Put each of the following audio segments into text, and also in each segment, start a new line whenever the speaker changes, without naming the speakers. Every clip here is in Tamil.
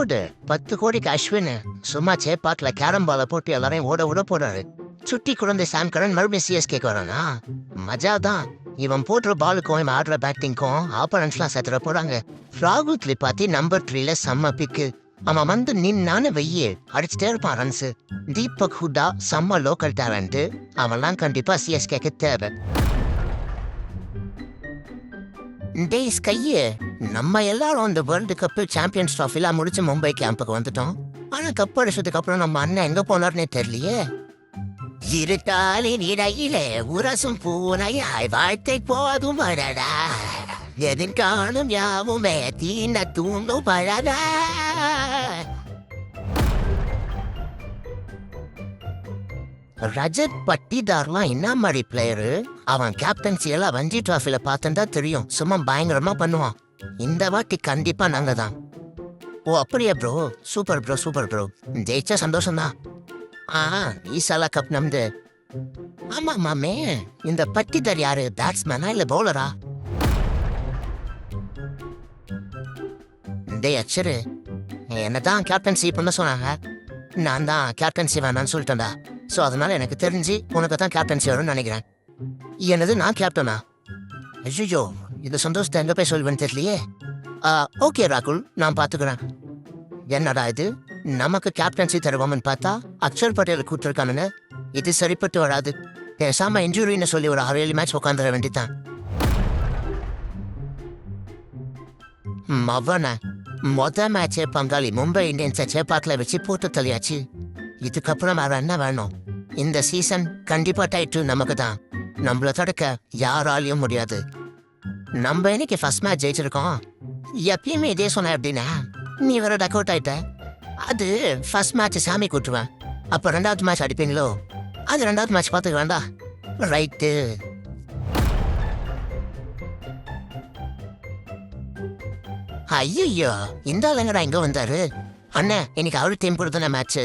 போடு. பத்து கோடிக்கு அஸ்வின் சும்மா சேப்பாக்கில் கேரம் பால போட்டு எல்லாரையும் ஓட விட போறாரு. சுட்டி குழந்தை சாம் கரன் மறுபடியும் கேக்கு வரானா? மஜா தான் இவன் போடுற பாலுக்கும் இவன் ஆடுற பேட்டிங்க்கும் ஆப்பரன்ஸ்லாம் சேர்த்துட போறாங்க. ராகுல் திரிபாத்தி நம்பர் த்ரீல செம்ம பிக்கு அவன் வந்து நின்னான்னு வெய்யே. அடிச்சுட்டே இருப்பான் ரன்ஸ் தீபக் ஹுடா செம்ம லோக்கல் டேலண்ட் அவன்லாம் கண்டிப்பா சிஎஸ்கேக்கு தேவை. டேய் ஸ்கையே நம்ம எல்லாரும் அந்த வேர்ல்டு கப்பு சாம்பியன்ஸ் ட்ராஃபிலாம் முடிச்சு மும்பை கேம்புக்கு வந்துட்டோம். ஆனா கப் அடிச்சதுக்கு அப்புறம் நம்ம அண்ணன் எங்க போனார்னே தெரியலையே. இருட்டாலின் இடையிலே உரசும் பூனையாய் வாழ்த்தை போதும் வரடா. எதிர்காணும் யாவுமே தீன தூண்டும் பழதா ரஜத் பட்டிதார்லாம் என்ன மாதிரி பிளேயரு அவன் கேப்டன்சி எல்லாம் ரஞ்சி டிராஃபில பார்த்தா தெரியும். சும்மா பயங்கரமா பண்ணுவான். இந்த வாட்டி கண்டிப்பா நாங்க தான் ஓ அப்படியா bro super bro super bro ஜெயிச்சா சந்தோஷம்தான். ஆ ஈசாலா கப் நம்து ஆமா மாமே. இந்த பட்டிதார் யாரு பேட்ஸ்மேனா இல்ல பவுலரா டேய் அச்சரு. என்னதான் கேப்டன்சி பண்ண சொன்னாங்க. நான் தான் கேப்டன்சி வேணாம்னு சொல்லிட்டேன்டா. ஸோ அதனால எனக்கு தெரிஞ்சு உனக்கு தான் கேப்டன்சி வரும்னு நினைக்கிறேன். என்னது நான் கேப்டனா ஐயோ இது சந்தோஷத்தை எங்க போய் சொல்வேன்னு தெரியலையே. ஓகே ராகுல். நான் பார்த்துக்கிறேன் என்னடா இது? நமக்கு கேப்டன்சி தருவோம்னு பார்த்தா அக்ஷர் பட்டேல் கூட்டிருக்கானுங்க இது சரிப்பட்டு வராது. பேசாம இன்ஜுரின்னு சொல்லி ஒரு ஆறு ஏழு மேட்ச் உட்காந்துட வேண்டித்தான் மவன மொத மேட்சே பங்காளி மும்பை இந்தியன்ஸை சேப்பாக்கில் வச்சு போட்டு தள்ளியாச்சு. இதுக்கப்புறம் வேற என்ன வேணும்? இந்த சீசன் கண்டிப்பா டைட்டில் நமக்கு தான் நம்மள தடுக்க யாராலையும் முடியாது. நம்ம இன்னைக்கு ஃபர்ஸ்ட் மேட்ச் ஜெயிச்சிருக்கோம். எப்பயுமே இதே சொன்ன அப்படின்னா நீ வேற டக் அவுட் ஆயிட்ட. அது ஃபர்ஸ்ட் மேட்ச் சாமி கூட்டுவேன். அப்போ ரெண்டாவது மேட்ச் அடிப்பீங்களோ? அது ரெண்டாவது மேட்ச் பார்த்துக்க வேண்டாம். ரைட்டு ஐயோ இந்த ஆளுங்கடா இங்க வந்தாரு. அண்ணே இன்னைக்கு அவரு டீம் கொடுத்தன மேட்ச்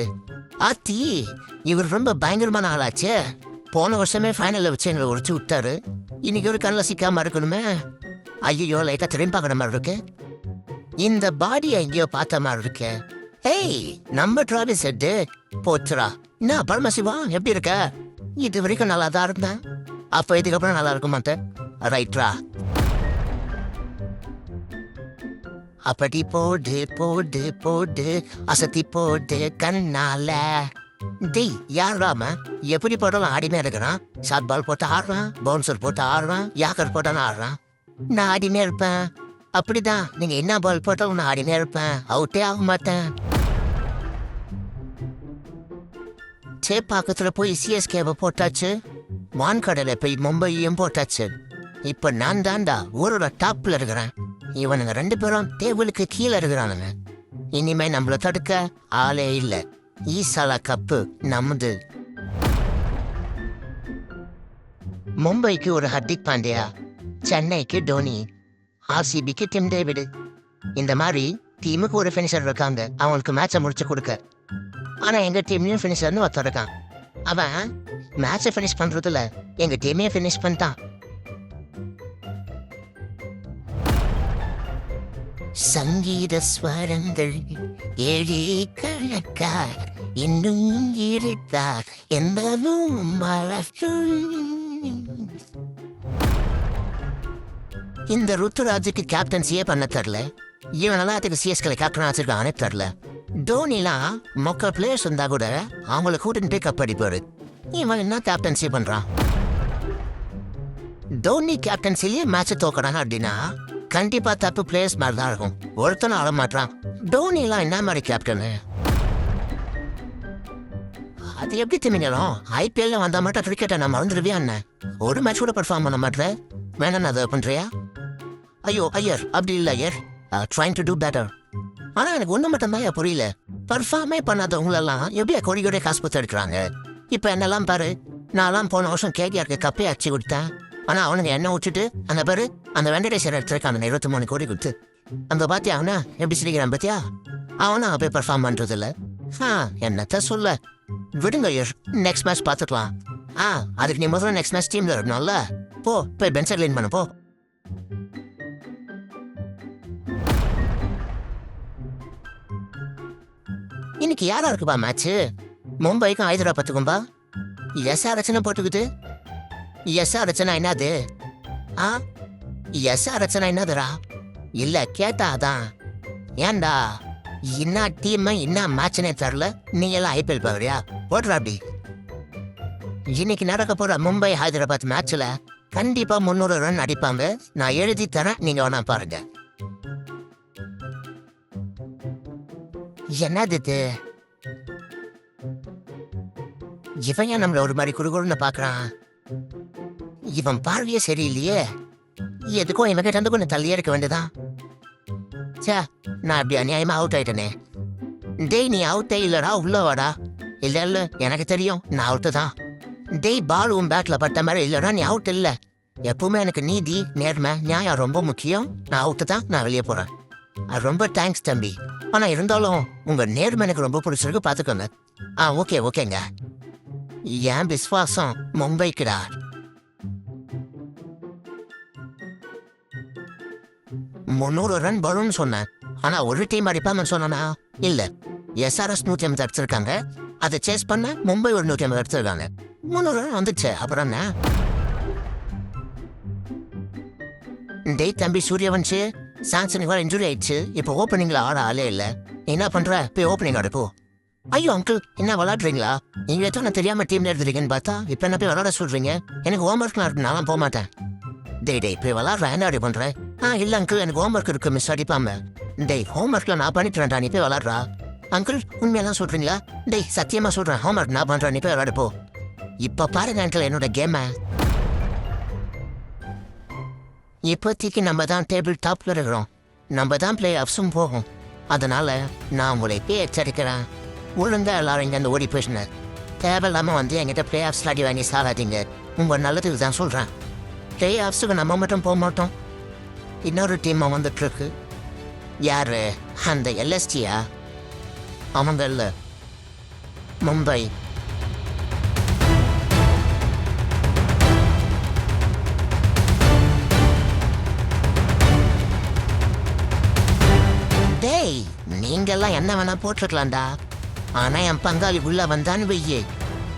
ஆத்தி இவர் ரொம்ப பயங்கரமான ஆளாச்சே. போன வருஷமே ஃபைனலில் வச்சு எங்களை உடச்சு விட்டாரு. இன்னைக்கு ஒரு கண்ணில் சிக்காமல் இருக்கணுமே? ஐயோ லைட்டாக திரும்பி பார்க்குற மாதிரி இருக்கு. இந்த பாடியை எங்கேயோ பார்த்த மாதிரி இருக்கு. ஏய் நம்ம டிராவல் செட்டு போச்சுரா என்ன பரமசிவா எப்படி இருக்க? இது வரைக்கும் நல்லா தான் இருந்தேன். அப்போ இதுக்கப்புறம் நல்லா இருக்கும் மாட்டேன் ரைட்ரா. அப்படி போடு போடு போடு. அசத்தி போடு கண்ணால. டேய் யாருடா ராம எப்படி போட்டாலும் ஆடினே இருக்கிறான். ஷார்ட் பால் போட்டு ஆடுறான் பவுன்சர் போட்டு ஆடுறான் யாக்கர் போட்டாலும் ஆடுறான். நான் ஆடினே இருப்பேன். அப்படிதான் நீங்க என்ன பால் போட்டாலும் நான் ஆடினே இருப்பேன். அவுட்டே ஆக மாட்டேன். சேப்பாக்கத்துல போய் சிஎஸ்கேவை போட்டாச்சு. வான்கடலை போய் மும்பையும் போட்டாச்சு. இப்ப நான் தான்டா ஊரோட டாப்ல இருக்கிறேன். இவனுங்க ரெண்டு பேரும் டேபிளுக்கு கீழே இருக்கிறானுங்க. இனிமே நம்மள தடுக்க ஆளே இல்லை. ஈசாலா கப்பு நமது. மும்பைக்கு ஒரு ஹர்திக் பாண்டியா சென்னைக்கு டோனி ஆர்சிபிக்கு டிம் டேவிடு. இந்த மாதிரி டீமுக்கு ஒரு ஃபினிஷர் இருக்காங்க. அவங்களுக்கு மேட்சை முடிச்சு கொடுக்க. ஆனா எங்க டீம்லயும் ஃபினிஷர்னு ஒருத்தர் இருக்கான். அவன் மேட்சை ஃபினிஷ் பண்றதுல எங்க டீமே ஃபினிஷ் பண்ணிட்டான். சங்கீத ஸ்வரங்கள் ஏழே கணக்கா இன்னும் இருத்தார் என்பதும் இந்த ருத்துராஜுக்கு கேப்டன்சியே பண்ண தெரில. இவனெல்லாம் அதுக்கு சிஎஸ்கே கேப்டன் வச்சிருக்கானே தெரில. டோனிலாம் மொக்க பிளேயர்ஸ் இருந்தா கூட அவங்கள கூட்டிட்டு போய் கப் அடிப்பாரு. இவன் என்ன கேப்டன்சி பண்றான்? டோனி கேப்டன்சிலேயே மேட்ச் தோக்கறாங்க அப்படின்னா கண்டிப்பா தப்பு பிளேயர்ஸ் மாதிரி தான் இருக்கும். ஒருத்தனும் ஆட மாட்டான் டோனிலாம் என்ன மாதிரி கேப்டனு அது எப்படி திமிங்கலாம்? ஐபிஎல்ல வந்தா மட்டும் கிரிக்கெட்டை நான் மறந்துடுவியா என்ன ஒரு மேட்ச் கூட பெர்ஃபார்ம் பண்ண மாட்டேன் வேணா அதை பண்றியா? ஐயோ ஐயர் அப்படி இல்லை Iyer. Trying to do better ஆனா எனக்கு ஒண்ணு மட்டும் தான் புரியல. பர்ஃபார்மே பண்ணாதவங்களெல்லாம் எப்படியா கொடி கொடிய காசு பத்து எடுக்கிறாங்க? இப்ப என்னெல்லாம் பாரு? நான்லாம் போன வருஷம் கேடிஆருக்கு கப்பே அடிச்சு கொடுத்தேன். ஆனால் அவனுக்கு எண்ணெய் விட்டுட்டு அந்த பேர் அந்த வெங்கடேஸ்வரர் எடுத்திருக்கான இருபத்தி மூணு கோடி கொடுத்து. அந்த பாத்தியா அவனா? எப்படி சிரிக்கிறான் பாத்தியா? அவனும் அங்க போய் பெர்ஃபார்ம் பண்ணுறதில்ல ஆ என்னத்த சொல்ல? விடுங்க நெக்ஸ்ட் மேட்ச் பார்த்துக்கலாம். ஆ அதுக்கு நீ முதல்ல நெக்ஸ்ட் மேட்ச் டீமில் இருக்கணும்ல போ போய் பென்சர் க்ளீன் பண்ண போ. இன்னைக்கு யாரா இருக்குப்பா மேட்ச்சு மும்பைக்கும் ஹைதராபாத்துக்கும்பா? எஸ்ஆர்எச்னு போட்டுக்குது. எஸ்ஆர்எச்னா என்னது ஆ எஸ்ஆர்எச்னா என்னதுடா இல்லை கேட்டாதான் ஏன்டா? என்ன டீம் என்ன மேட்ச்னே தெரில. நீங்க எல்லாம் ஐபிஎல் பாக்குறியா போடுறா அப்படி. இன்னைக்கு நடக்க போற மும்பை ஹைதராபாத் மேட்ச்ல கண்டிப்பா முந்நூறு ரன் அடிப்பாங்க. நான் எழுதி தரேன் நீங்க வேணா பாருங்க. என்னது இது? இவன் நம்மளை நம்மள ஒரு மாதிரி குறுகுறுன்னு பாக்குறான் இவன் பார்வையே சரியில்லையே. எதுக்கும் இவன் கிட்ட இருந்து கொஞ்சம் தள்ளியே இருக்க வேண்டியதான் சே நான் அப்படி அநியாயமா அவுட் ஆயிட்டனே. டேய் நீ அவுட்டே இல்லடா உள்ள வாடா. இல்ல இல்ல எனக்கு தெரியும் நான் அவுட்டு தான். டேய் பால் உன் பேட்ல பட்ட மாதிரி இல்லடா நீ அவுட் இல்ல. எப்பவுமே எனக்கு நீதி நேர்மை நியாயம் ரொம்ப முக்கியம். நான் அவுட்டு தான் நான் வெளியே போறேன். ரொம்ப தேங்க்ஸ் தம்பி. ஆனா இருந்தாலும் உங்க நேர்மை எனக்கு ரொம்ப பிடிச்சிருக்கு பாத்துக்கோங்க. ஆ ஓகே ஓகேங்க என் விஸ்வாசம் மும்பைக்குடா. முந்நூறு ரன் வரும்னு சொன்னேன். ஆனால் ஒரு டீம் அடிப்பாமன்னு சொன்னனா? இல்லை. எஸ்ஆர்எஸ் நூற்றி ஐம்பது அடிச்சிருக்காங்க அதை சேஸ் பண்ண மும்பை ஒரு நூற்றி ஐம்பது அடிச்சிருக்காங்க முந்நூறு ரன் வந்துச்சு அப்புறம் என்ன? டேய் தம்பி சூரியவன்ஷு சாம்சனுக்கு வேற இன்ஜுரி ஆயிடுச்சு. இப்போ ஓப்பனிங்கில் ஆட ஆளே இல்லை. என்ன பண்ணுற போய் ஓப்பனிங் ஆடு ஐயோ அங்கிள் என்ன விளாடுறீங்களா நீங்க எத்தனை நான் டீம் டீம்ல எடுத்துறீங்கன்னு பார்த்தா இப்போ என்ன போய் விளாட சொல்கிறீங்க எனக்கு ஹோம் ஒர்க்லாம் இருக்கு நான் போக மாட்டேன். டே டேய் போய் விளாட்றேன் என்ன அடி பண்ணுறேன் ஆ இல்லை அங்கிள் எனக்கு ஹோம் ஒர்க் இருக்கு மிஸ் அடிப்பாம டேய் ஹோம் நான் பண்ணிட்டு நீ போய் விளாட்றா. அங்கிள் உண்மையெல்லாம் சொல்கிறீங்களா டேய் சத்தியமாக சொல்கிறேன் ஹோம் ஒர்க் நான் பண்ணுறேன் நீ போய் விளாடுப்போ போ. பாருங்க அங்கிள் என்னோட கேமை இப்போதைக்கு நம்ம தான் டேபிள் டாப்ல இருக்கிறோம். நம்ம தான் பிளே ஆஃப்ஸும் போகும். அதனால நான் உங்களை போய் எச்சரிக்கிறேன். உளுந்தா எல்லாரும் இங்கேருந்து ஓடி போயிடுனர் தேவையில்லாமல் வந்து என்கிட்ட பிளே ஆஃப்ஸ் அடி வாங்கி சாகாதீங்க. உங்கள் நல்லதுக்கு தான் சொல்கிறேன் பிளே ஆஃப்ஸுக்கு நம்ம மட்டும் போக மாட்டோம். இன்னொரு டீம் வந்துட்டு யார்? அந்த எல்எஸ்டியா? அவங்க மும்பை. டேய் நீங்கெல்லாம் என்ன வேணா போட்டிருக்கலாம்டா. ஆனா என் பங்காளி உள்ள வந்தான்னு வெய்யே.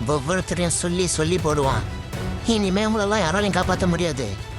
ஒவ்வொருத்தரையும் சொல்லி சொல்லி போடுவான். இனிமே உங்களெல்லாம் யாராலையும் காப்பாற்ற முடியாது.